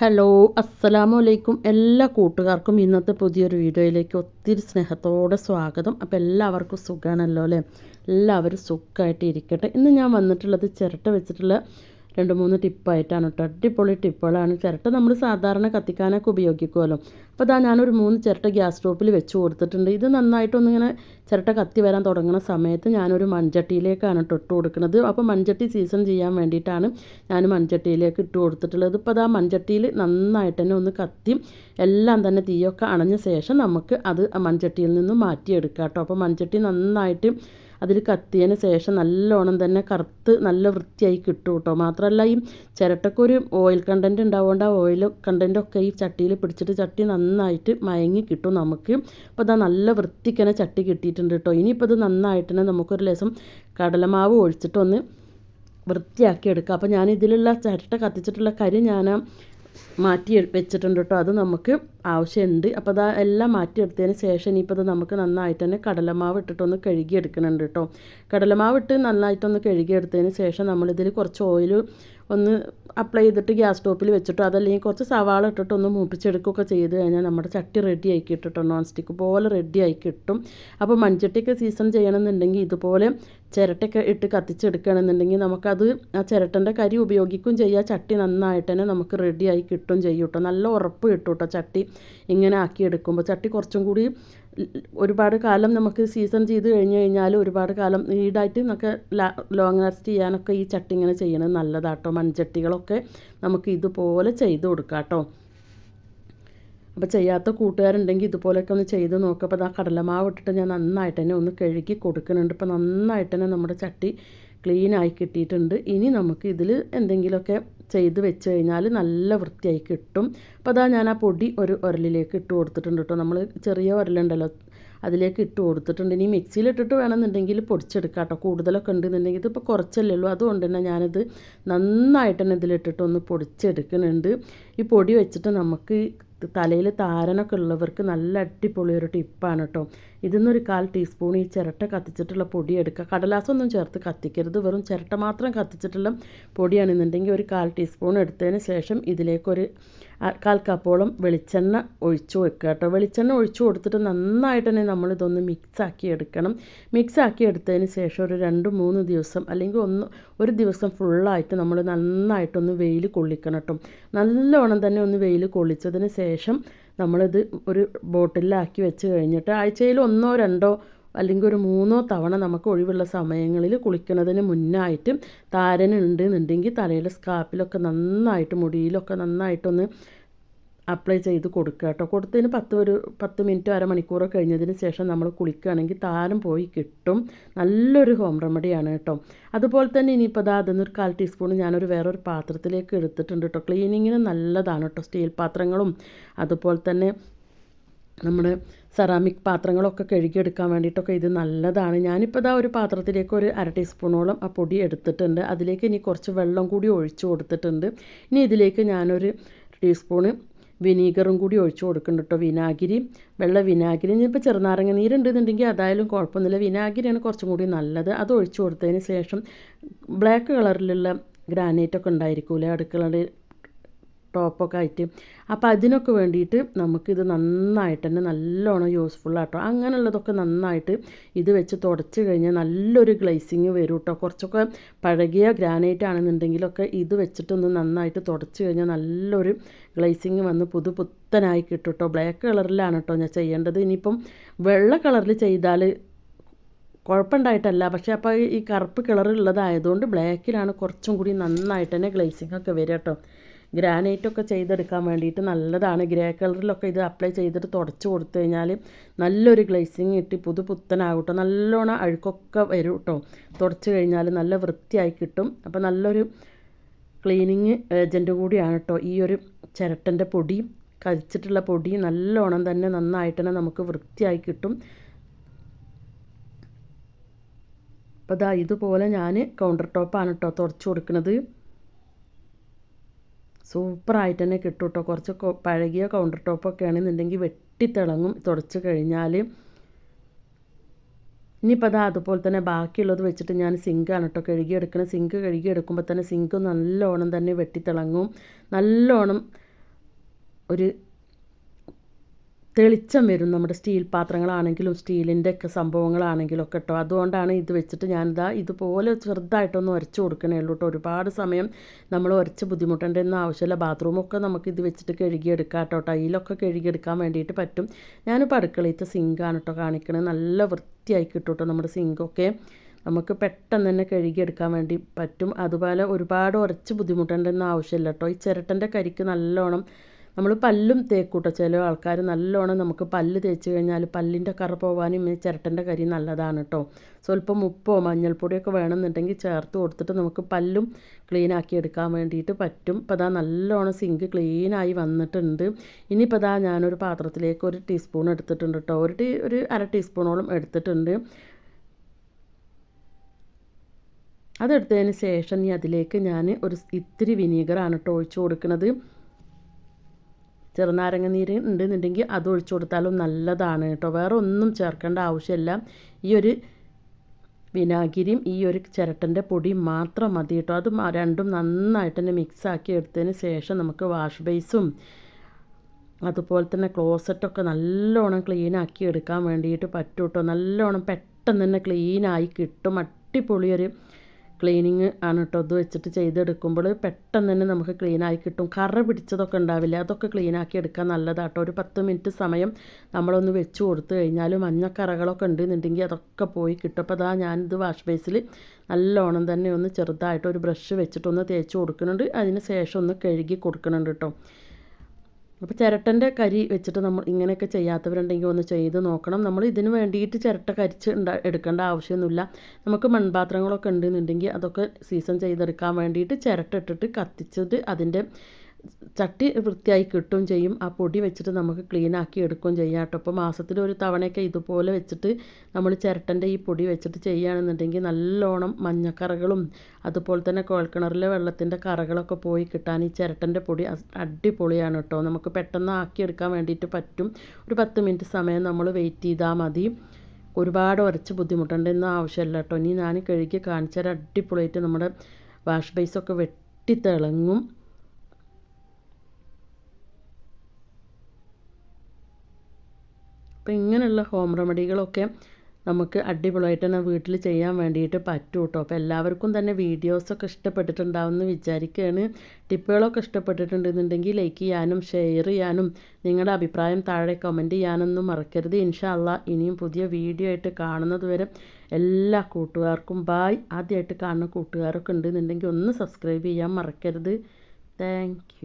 Hello അസ്സലാമു അലൈക്കും എല്ലാ കൂട്ടുകാർക്കും ഇന്നത്തെ പുതിയൊരു വീഡിയോയിലേക്ക് ഒത്തിരി സ്നേഹത്തോടെ സ്വാഗതം. അപ്പോൾ എല്ലാവർക്കും സുഖമാണല്ലോ അല്ലേ? എല്ലാവരും സുഖമായിട്ട് ഇരിക്കട്ടെ ഇന്ന് ഞാൻ വന്നിട്ടുള്ളത് ചിരട്ട വെച്ചിട്ടുള്ള രണ്ട് മൂന്ന് ടിപ്പായിട്ടാണ് കേട്ടോ. അടിപൊളി ടിപ്പുകളാണ്. ചിരട്ട നമ്മൾ സാധാരണ കത്തിക്കാനൊക്കെ ഉപയോഗിക്കുമല്ലോ. അപ്പോൾ അതാ ഞാനൊരു മൂന്ന് ചിരട്ട ഗ്യാസ് സ്റ്റോപ്പിൽ വെച്ച് കൊടുത്തിട്ടുണ്ട്. ഇത് നന്നായിട്ടൊന്നിങ്ങനെ ചിരട്ട കത്തി വരാൻ തുടങ്ങുന്ന സമയത്ത് ഞാനൊരു മൺചട്ടിയിലേക്കാണ് ഇട്ട് കൊടുക്കുന്നത്. അപ്പോൾ മൺചട്ടി സീസൺ ചെയ്യാൻ വേണ്ടിയിട്ടാണ് ഞാൻ മൺചട്ടിയിലേക്ക് ഇട്ട് കൊടുത്തിട്ടുള്ളത്. ഇപ്പോൾ അതാ മൺചട്ടിയിൽ നന്നായിട്ട് തന്നെ ഒന്ന് കത്തി എല്ലാം തന്നെ തീയൊക്കെ അണഞ്ഞ ശേഷം നമുക്ക് അത് മൺചട്ടിയിൽ നിന്ന് മാറ്റിയെടുക്കാം കേട്ടോ. അപ്പോൾ മൺചട്ടി നന്നായിട്ട് അതിൽ കത്തിയതിന് ശേഷം നല്ലോണം തന്നെ കറുത്ത് നല്ല വൃത്തിയായി കിട്ടും കേട്ടോ മാത്രമല്ല ഈ ചിരട്ടക്ക് ഒരു ഓയിൽ കണ്ടന്റ് ഉണ്ടാവുകൊണ്ട് ആ ഓയിൽ കണ്ടന്റൊക്കെ ഈ ചട്ടിയിൽ പിടിച്ചിട്ട് ചട്ടി നന്നായിട്ട് മയങ്ങി കിട്ടും നമുക്ക്. അപ്പോൾ ഇതാ നല്ല വൃത്തിക്കനെ ചട്ടി കിട്ടിയിട്ടുണ്ട് കേട്ടോ ഇനിയിപ്പോൾ ഇത് നന്നായിട്ട് തന്നെ നമുക്കൊരു ലേശം കടലമാവ് ഒഴിച്ചിട്ടൊന്ന് വൃത്തിയാക്കി എടുക്കുക അപ്പോൾ ഞാൻ ഇതിലുള്ള ചിരട്ട കത്തിച്ചിട്ടുള്ള കരി ഞാൻ മാറ്റി വെച്ചിട്ടുണ്ട് കേട്ടോ അത് നമുക്ക് ആവശ്യമുണ്ട്. അപ്പോൾ അത് എല്ലാം മാറ്റിയെടുത്തതിന് ശേഷം ഇനിയിപ്പോൾ അത് നമുക്ക് നന്നായിട്ട് തന്നെ കടലമാവ് ഇട്ടിട്ടൊന്ന് കഴുകിയെടുക്കണുണ്ട് കേട്ടോ. കടലമാവ് ഇട്ട് നന്നായിട്ടൊന്ന് കഴുകിയെടുത്തതിന് ശേഷം നമ്മളിതിൽ കുറച്ച് ഓയിൽ ഒന്ന് അപ്ലൈ ചെയ്തിട്ട് ഗ്യാസ് സ്റ്റോപ്പിൽ വെച്ചിട്ടോ അതല്ലെങ്കിൽ കുറച്ച് സവാള ഇട്ടിട്ട് ഒന്ന് മൂപ്പിച്ചെടുക്കുകയൊക്കെ ചെയ്ത് കഴിഞ്ഞാൽ നമ്മുടെ ചട്ടി റെഡി ആയി ഇട്ടിട്ടോ നോൺ സ്റ്റിക്ക് പോലെ റെഡി ആയി കിട്ടും. അപ്പോൾ മൺചട്ടിയൊക്കെ സീസൺ ചെയ്യണമെന്നുണ്ടെങ്കിൽ ഇതുപോലെ ചിരട്ടയൊക്കെ ഇട്ട് കത്തിച്ചെടുക്കുകയാണെന്നുണ്ടെങ്കിൽ നമുക്കത് ആ ചിരട്ടന്റെ കരി ഉപയോഗിക്കും ചെയ്യുക ചട്ടി നന്നായിട്ട് തന്നെ നമുക്ക് റെഡിയായി കിട്ടും ചെയ്യും കേട്ടോ. നല്ല ഉറപ്പ് കിട്ടും കേട്ടോ ചട്ടി. ഇങ്ങനെ ആക്കിയെടുക്കുമ്പോൾ ചട്ടി കുറച്ചും കൂടി ഒരുപാട് കാലം നമുക്ക് സീസൺ ചെയ്ത് കഴിഞ്ഞ് കഴിഞ്ഞാൽ ഒരുപാട് കാലം ഈടായിട്ട് നമുക്ക് ലോങ് ലാസ്റ്റ് ചെയ്യാനൊക്കെ ഈ ചട്ടി ഇങ്ങനെ ചെയ്യണത് നല്ലതാട്ടോ. മൺചട്ടികളൊക്കെ നമുക്ക് ഇതുപോലെ ചെയ്ത് കൊടുക്കാം കേട്ടോ. അപ്പോൾ ചെയ്യാത്ത കൂട്ടുകാരുണ്ടെങ്കിൽ ഇതുപോലെയൊക്കെ ഒന്ന് ചെയ്ത് നോക്കുക അപ്പോൾ ആ കടലമാവ് ഇട്ടിട്ട് ഞാൻ നന്നായിട്ട് തന്നെ ഒന്ന് കഴുകി കൊടുക്കുന്നുണ്ട്. ഇപ്പോൾ നന്നായിട്ട് തന്നെ നമ്മുടെ ചട്ടി ക്ലീൻ ആയി കിട്ടിയിട്ടുണ്ട്. ഇനി നമുക്ക് ഇതിൽ എന്തെങ്കിലുമൊക്കെ ചെയ്ത് വെച്ച് കഴിഞ്ഞാൽ നല്ല വൃത്തിയായി കിട്ടും. അപ്പോൾ അതാ ഞാൻ ആ പൊടി ഒരു ഉരലിലേക്ക് ഇട്ട് കൊടുത്തിട്ടുണ്ട് കേട്ടോ. നമ്മൾ ചെറിയ ഉരലുണ്ടല്ലോ അതിലേക്ക് ഇട്ട് കൊടുത്തിട്ടുണ്ട്. ഇനി മിക്സിയിലിട്ടിട്ട് വേണമെന്നുണ്ടെങ്കിൽ പൊടിച്ചെടുക്കാം കേട്ടോ. കൂടുതലൊക്കെ ഉണ്ടെന്നുണ്ടെങ്കിൽ ഇതിപ്പോൾ കുറച്ചല്ലേ ഉള്ളൂ. അതുകൊണ്ട് തന്നെ ഞാനിത് നന്നായിട്ട് തന്നെ ഇതിലിട്ടിട്ട് ഒന്ന് പൊടിച്ചെടുക്കുന്നുണ്ട്. ഈ പൊടി വെച്ചിട്ട് നമുക്ക് തലയിൽ താരനൊക്കെ ഉള്ളവർക്ക് നല്ല അടിപൊളി ഒരു ടിപ്പാണ് കേട്ടോ ഇതിന്നൊരു കാൽ ടീസ്പൂൺ ഈ ചിരട്ട കത്തിച്ചിട്ടുള്ള പൊടി എടുക്കുക കടലാസൊന്നും ചേർത്ത് കത്തിക്കരുത്. വെറും ചിരട്ട മാത്രം കത്തിച്ചിട്ടുള്ള പൊടിയാണെന്നുണ്ടെങ്കിൽ ഒരു കാൽ ടീസ്പൂൺ എടുത്തതിന് ശേഷം ഇതിലേക്കൊരു കാൽ കപ്പോളം വെളിച്ചെണ്ണ ഒഴിച്ചു വെക്കുക കേട്ടോ. വെളിച്ചെണ്ണ ഒഴിച്ചു കൊടുത്തിട്ട് നന്നായിട്ട് തന്നെ നമ്മളിതൊന്ന് മിക്സാക്കി എടുക്കണം. മിക്സാക്കി എടുത്തതിന് ശേഷം ഒരു രണ്ട് മൂന്ന് ദിവസം അല്ലെങ്കിൽ ഒന്ന് ഒരു ദിവസം ഫുള്ളായിട്ട് നമ്മൾ നന്നായിട്ടൊന്ന് വെയിൽ കൊള്ളിക്കണം കേട്ടോ. നല്ലവണ്ണം തന്നെ ഒന്ന് വെയിൽ കൊള്ളിച്ചതിന് ശേഷം നമ്മളിത് ഒരു ബോട്ടിലാക്കി വെച്ച് കഴിഞ്ഞിട്ട് ആഴ്ചയിൽ ഒന്നോ രണ്ടോ അല്ലെങ്കിൽ ഒരു മൂന്നോ തവണ നമുക്ക് ഒഴിവുള്ള സമയങ്ങളിൽ കുളിക്കുന്നതിന് മുന്നായിട്ട് താരനുണ്ട് എന്നുണ്ടെങ്കിൽ തലയുടെ സ്കാപ്പിലൊക്കെ നന്നായിട്ട് മുടിയിലൊക്കെ നന്നായിട്ടൊന്ന് അപ്ലൈ ചെയ്ത് കൊടുക്കുക കേട്ടോ. കൊടുത്തതിന് പത്ത് ഒരു പത്ത് മിനിറ്റ് അരമണിക്കൂറോ കഴിഞ്ഞതിന് ശേഷം നമ്മൾ കുളിക്കുകയാണെങ്കിൽ താരം പോയി കിട്ടും. നല്ലൊരു ഹോം റെമഡിയാണ് കേട്ടോ. അതുപോലെ തന്നെ ഇനിയിപ്പോൾ അത് അതിൽ നിന്നൊരു കാൽ ടീസ്പൂൺ ഞാനൊരു വേറൊരു പാത്രത്തിലേക്ക് എടുത്തിട്ടുണ്ട് കേട്ടോ. ക്ലീനിങ്ങിന് നല്ലതാണ് കേട്ടോ. സ്റ്റീൽ പാത്രങ്ങളും അതുപോലെ തന്നെ നമ്മുടെ സെറാമിക് പാത്രങ്ങളൊക്കെ കഴുകിയെടുക്കാൻ വേണ്ടിയിട്ടൊക്കെ ഇത് നല്ലതാണ്. ഞാനിപ്പോൾ ഇതാ ഒരു പാത്രത്തിലേക്ക് ഒരു അര ടീസ്പൂണോളം ആ പൊടി എടുത്തിട്ടുണ്ട്. അതിലേക്ക് ഇനി കുറച്ച് വെള്ളം കൂടി ഒഴിച്ചു കൊടുത്തിട്ടുണ്ട്. ഇനി ഇതിലേക്ക് ഞാനൊരു ടീസ്പൂണ് വിനീഗറും കൂടി ഒഴിച്ചു കൊടുക്കുന്നുണ്ട് കേട്ടോ വിനാഗിരി വെള്ള വിനാഗിരി. ഇനിയിപ്പോൾ ചെറുനാരങ്ങ നീരുണ്ടെന്നുണ്ടെങ്കിൽ അതായാലും കുഴപ്പമൊന്നുമില്ല. വിനാഗിരിയാണ് കുറച്ചും കൂടി നല്ലത്. അത് ഒഴിച്ചു കൊടുത്തതിന് ശേഷം ബ്ലാക്ക് കളറിലുള്ള ഗ്രാനൈറ്റ് ഒക്കെ ഉണ്ടായിരിക്കൂലേ അടുക്കളയുടെ ടോപ്പൊക്കെ ആയിട്ട്. അപ്പോൾ അതിനൊക്കെ വേണ്ടിയിട്ട് നമുക്കിത് നന്നായിട്ട് തന്നെ നല്ലോണം യൂസ്ഫുൾ ആട്ടോ. അങ്ങനെയുള്ളതൊക്കെ നന്നായിട്ട് ഇത് വെച്ച് തുടച്ച് കഴിഞ്ഞാൽ നല്ലൊരു ഗ്ലേസിങ് വരും കേട്ടോ കുറച്ചൊക്കെ പഴകിയ ഗ്രാനൈറ്റ് ആണെന്നുണ്ടെങ്കിലൊക്കെ ഇത് വെച്ചിട്ടൊന്ന് നന്നായിട്ട് തുടച്ച് കഴിഞ്ഞാൽ നല്ലൊരു ഗ്ലേസിങ് വന്ന് പുതു പുത്തനായി കിട്ടും കേട്ടോ ബ്ലാക്ക് കളറിലാണ് കേട്ടോ ഞാൻ ചെയ്യേണ്ടത്. ഇനിയിപ്പം വെള്ള കളറിൽ ചെയ്താൽ കുഴപ്പമുണ്ടായിട്ടല്ല പക്ഷേ അപ്പോൾ ഈ കറുപ്പ് കളറുള്ളതായതുകൊണ്ട് ബ്ലാക്കിലാണ് കുറച്ചും കൂടി നന്നായിട്ട് തന്നെ ഗ്ലേസിങ് ഒക്കെ വരിക കേട്ടോ ഗ്രാനൈറ്റൊക്കെ ചെയ്തെടുക്കാൻ വേണ്ടിയിട്ട് നല്ലതാണ്. ഗ്രേ കളറിലൊക്കെ ഇത് അപ്ലൈ ചെയ്തിട്ട് തുടച്ച് കൊടുത്തു കഴിഞ്ഞാൽ നല്ലൊരു ഗ്ലേസിങ് കിട്ടി. പുതു പുത്തനാകട്ടോ കേട്ടോ നല്ലോണം അഴുക്കൊക്കെ വരും കേട്ടോ തുടച്ച് കഴിഞ്ഞാൽ നല്ല വൃത്തിയായി കിട്ടും. അപ്പോൾ നല്ലൊരു ക്ലീനിങ് ഏജന്റ് കൂടിയാണ് കേട്ടോ ഈ ഒരു ചിരട്ടന്റെ പൊടി. കഴിച്ചിട്ടുള്ള പൊടി നല്ലോണം തന്നെ നന്നായിട്ട് തന്നെ നമുക്ക് വൃത്തിയായി കിട്ടും. അപ്പോൾ ഇതാ ഇതുപോലെ ഞാൻ കൗണ്ടർ ടോപ്പാണ് കേട്ടോ തുടച്ച് കൊടുക്കുന്നത്. സൂപ്പറായിട്ട് തന്നെ കിട്ടും കേട്ടോ കുറച്ച് പഴകിയ കൗണ്ടർ ടോപ്പൊക്കെ ആണെന്നുണ്ടെങ്കിൽ വെട്ടിത്തിളങ്ങും. തുടച്ച് കഴിഞ്ഞാൽ ഇനിയിപ്പോൾ അതാ അതുപോലെ തന്നെ ബാക്കിയുള്ളത് വെച്ചിട്ട് ഞാൻ സിങ്കാണ് കേട്ടോ കഴുകിയെടുക്കണം. സിങ്ക് കഴുകിയെടുക്കുമ്പോൾ തന്നെ സിങ്ക് നല്ലോണം തന്നെ വെട്ടിത്തിളങ്ങും. നല്ലോണം ഒരു തെളിച്ചം വരും നമ്മുടെ സ്റ്റീൽ പാത്രങ്ങളാണെങ്കിലും സ്റ്റീലിന്റെ ഒക്കെ സംഭവങ്ങളാണെങ്കിലും ഒക്കെ കേട്ടോ. അതുകൊണ്ടാണ് ഇത് വെച്ചിട്ട് ഞാനിതാ ഇതുപോലെ ചെറുതായിട്ടൊന്ന് ഉരച്ച് കൊടുക്കണേ ഉള്ളൂ കേട്ടോ. ഒരുപാട് സമയം നമ്മൾ ഉരച്ച് ബുദ്ധിമുട്ടേണ്ടെന്ന് ആവശ്യമില്ല. ബാത്റൂമൊക്കെ നമുക്ക് ഇത് വെച്ചിട്ട് കഴുകിയെടുക്കാം കേട്ടോ. ടൈലൊക്കെ കഴുകിയെടുക്കാൻ വേണ്ടിയിട്ട് പറ്റും. ഞാനിപ്പോൾ അടുക്കളയിലത്തെ സിങ്കാണ് കേട്ടോ കാണിക്കണത് നല്ല വൃത്തിയായി കിട്ടും കേട്ടോ നമ്മുടെ സിങ്കൊക്കെ. നമുക്ക് പെട്ടെന്ന് തന്നെ കഴുകിയെടുക്കാൻ വേണ്ടി പറ്റും. അതുപോലെ ഒരുപാട് ഉരച്ച് ബുദ്ധിമുട്ടേണ്ടെന്ന് ആവശ്യമില്ല കേട്ടോ. ഈ ചിരട്ടന്റെ കരിക്ക് നല്ലോണം നമ്മൾ പല്ലും തേക്കൂട്ടോ. ചില ആൾക്കാർ നല്ലോണം നമുക്ക് പല്ല് തേച്ച് കഴിഞ്ഞാൽ പല്ലിന്റെ കറ പോകാനും ഈ ചിരട്ടന്റെ കരി നല്ലതാണ് കേട്ടോ സ്വല്പം ഉപ്പോ മഞ്ഞൾപ്പൊടിയൊക്കെ വേണമെന്നുണ്ടെങ്കിൽ ചേർത്ത് കൊടുത്തിട്ട് നമുക്ക് പല്ലും ക്ലീൻ ആക്കി എടുക്കാൻ വേണ്ടിയിട്ട് പറ്റും. ഇപ്പോൾ അതാ നല്ലോണം സിങ്ക് ക്ലീനായി വന്നിട്ടുണ്ട്. ഇനിയിപ്പോൾ അതാ ഞാനൊരു പാത്രത്തിലേക്ക് ഒരു ടീസ്പൂൺ എടുത്തിട്ടുണ്ട് കേട്ടോ ഒരു ടീ ഒരു അര ടീസ്പൂണോളം എടുത്തിട്ടുണ്ട്. അതെടുത്തതിന് ശേഷം ഇനി അതിലേക്ക് ഞാൻ ഒരു ഇത്തിരി വിനീഗറാണ് കേട്ടോ ഒഴിച്ചു കൊടുക്കുന്നത്. ചെറുനാരങ്ങ നീര് ഉണ്ടെന്നുണ്ടെങ്കിൽ അത് ഒഴിച്ചു കൊടുത്താലും നല്ലതാണ് കേട്ടോ. വേറെ ഒന്നും ചേർക്കേണ്ട ആവശ്യമില്ല. ഈ ഒരു വിനാഗിരിയും ഈ ഒരു ചിരട്ടന്റെ പൊടിയും മാത്രം മതി കേട്ടോ. അത് രണ്ടും നന്നായിട്ട് തന്നെ മിക്സാക്കി എടുത്തതിന് ശേഷം നമുക്ക് വാഷ് ബേസും അതുപോലെ തന്നെ ക്ലോസറ്റൊക്കെ നല്ലോണം ക്ലീനാക്കി എടുക്കാൻ വേണ്ടിയിട്ട് പറ്റൂട്ടോ. നല്ലോണം പെട്ടെന്ന് തന്നെ ക്ലീനായി കിട്ടും. അടിപൊളിയൊരു ക്ലീനിങ് ആണ് കേട്ടോ ഇത് വെച്ചിട്ട് ചെയ്തെടുക്കുമ്പോൾ പെട്ടെന്ന് തന്നെ നമുക്ക് ക്ലീനായി കിട്ടും. കറ പിടിച്ചതൊക്കെ ഉണ്ടാവില്ല. അതൊക്കെ ക്ലീനാക്കി എടുക്കാൻ നല്ലതാട്ടോ. ഒരു പത്ത് മിനിറ്റ് സമയം നമ്മളൊന്ന് വെച്ച് കൊടുത്തു കഴിഞ്ഞാൽ മഞ്ഞക്കറകളൊക്കെ ഉണ്ടെന്നുണ്ടെങ്കിൽ അതൊക്കെ പോയി കിട്ടും. അപ്പോൾ അതാ ഞാനിത് വാഷ് ബേസിൽ നല്ലോണം തന്നെ ഒന്ന് ചെറുതായിട്ട് ഒരു ബ്രഷ് വെച്ചിട്ടൊന്ന് തേച്ച് കൊടുക്കുന്നുണ്ട്. അതിന് ശേഷം ഒന്ന് കഴുകി കൊടുക്കുന്നുണ്ട് കേട്ടോ അപ്പോൾ ചിരട്ടന്റെ കരി വെച്ചിട്ട് നമ്മൾ ഇങ്ങനെയൊക്കെ ചെയ്യാത്തവരുണ്ടെങ്കിൽ ഒന്ന് ചെയ്ത് നോക്കണം. നമ്മൾ ഇതിന് വേണ്ടിയിട്ട് ചിരട്ട കരിച്ച് ഉണ്ടാ എടുക്കേണ്ട ആവശ്യമൊന്നുമില്ല. നമുക്ക് മൺപാത്രങ്ങളൊക്കെ ഉണ്ടെന്നുണ്ടെങ്കിൽ അതൊക്കെ സീസൺ ചെയ്തെടുക്കാൻ വേണ്ടിയിട്ട് ചിരട്ട ഇട്ടിട്ട് കത്തിച്ചിട്ട് അതിന്റെ ചട്ടി വൃത്തിയായി കിട്ടുകയും ചെയ്യും. ആ പൊടി വെച്ചിട്ട് നമുക്ക് ക്ലീൻ ആക്കി എടുക്കുകയും ചെയ്യാം കേട്ടോ. അപ്പോൾ മാസത്തിൽ ഒരു തവണയൊക്കെ ഇതുപോലെ വെച്ചിട്ട് നമ്മൾ ചിരട്ടന്റെ ഈ പൊടി വെച്ചിട്ട് ചെയ്യുകയാണെന്നുണ്ടെങ്കിൽ നല്ലോണം മഞ്ഞക്കറകളും അതുപോലെ തന്നെ കുഴൽക്കിണറിലെ വെള്ളത്തിന്റെ കറകളൊക്കെ പോയി കിട്ടാൻ ഈ ചിരട്ടന്റെ പൊടി അടിപൊളിയാണ് കേട്ടോ. നമുക്ക് പെട്ടെന്ന് ആക്കിയെടുക്കാൻ വേണ്ടിയിട്ട് പറ്റും. ഒരു പത്ത് മിനിറ്റ് സമയം നമ്മൾ വെയിറ്റ് ചെയ്താൽ മതി. ഒരുപാട് ഉരച്ച് ബുദ്ധിമുട്ടേണ്ടെന്ന് ആവശ്യമില്ല കേട്ടോ. ഇനി ഞാൻ കഴുകി കാണിച്ചാൽ അടിപൊളിയായിട്ട് നമ്മുടെ വാഷ് ബേസൊക്കെ വെട്ടി തിളങ്ങും. അപ്പോൾ ഇങ്ങനെയുള്ള ഹോം റെമഡികളൊക്കെ നമുക്ക് അടിപൊളിയായിട്ട് തന്നെ വീട്ടിൽ ചെയ്യാൻ വേണ്ടിയിട്ട് പറ്റും കേട്ടോ അപ്പോൾ എല്ലാവർക്കും തന്നെ വീഡിയോസൊക്കെ ഇഷ്ടപ്പെട്ടിട്ടുണ്ടാവുമെന്ന് വിചാരിക്കുകയാണ് ടിപ്പുകളൊക്കെ ഇഷ്ടപ്പെട്ടിട്ടുണ്ടെന്നുണ്ടെങ്കിൽ ലൈക്ക് ചെയ്യാനും ഷെയർ ചെയ്യാനും നിങ്ങളുടെ അഭിപ്രായം താഴെ കമന്റ് ചെയ്യാനൊന്നും മറക്കരുത്. ഇൻഷാല്ല ഇനിയും പുതിയ വീഡിയോ ആയിട്ട് കാണുന്നത് വരെ എല്ലാ കൂട്ടുകാർക്കും ബായ് ആദ്യമായിട്ട് കാണുന്ന കൂട്ടുകാരൊക്കെ ഉണ്ടെന്നുണ്ടെങ്കിൽ ഒന്ന് സബ്സ്ക്രൈബ് ചെയ്യാൻ മറക്കരുത്. താങ്ക്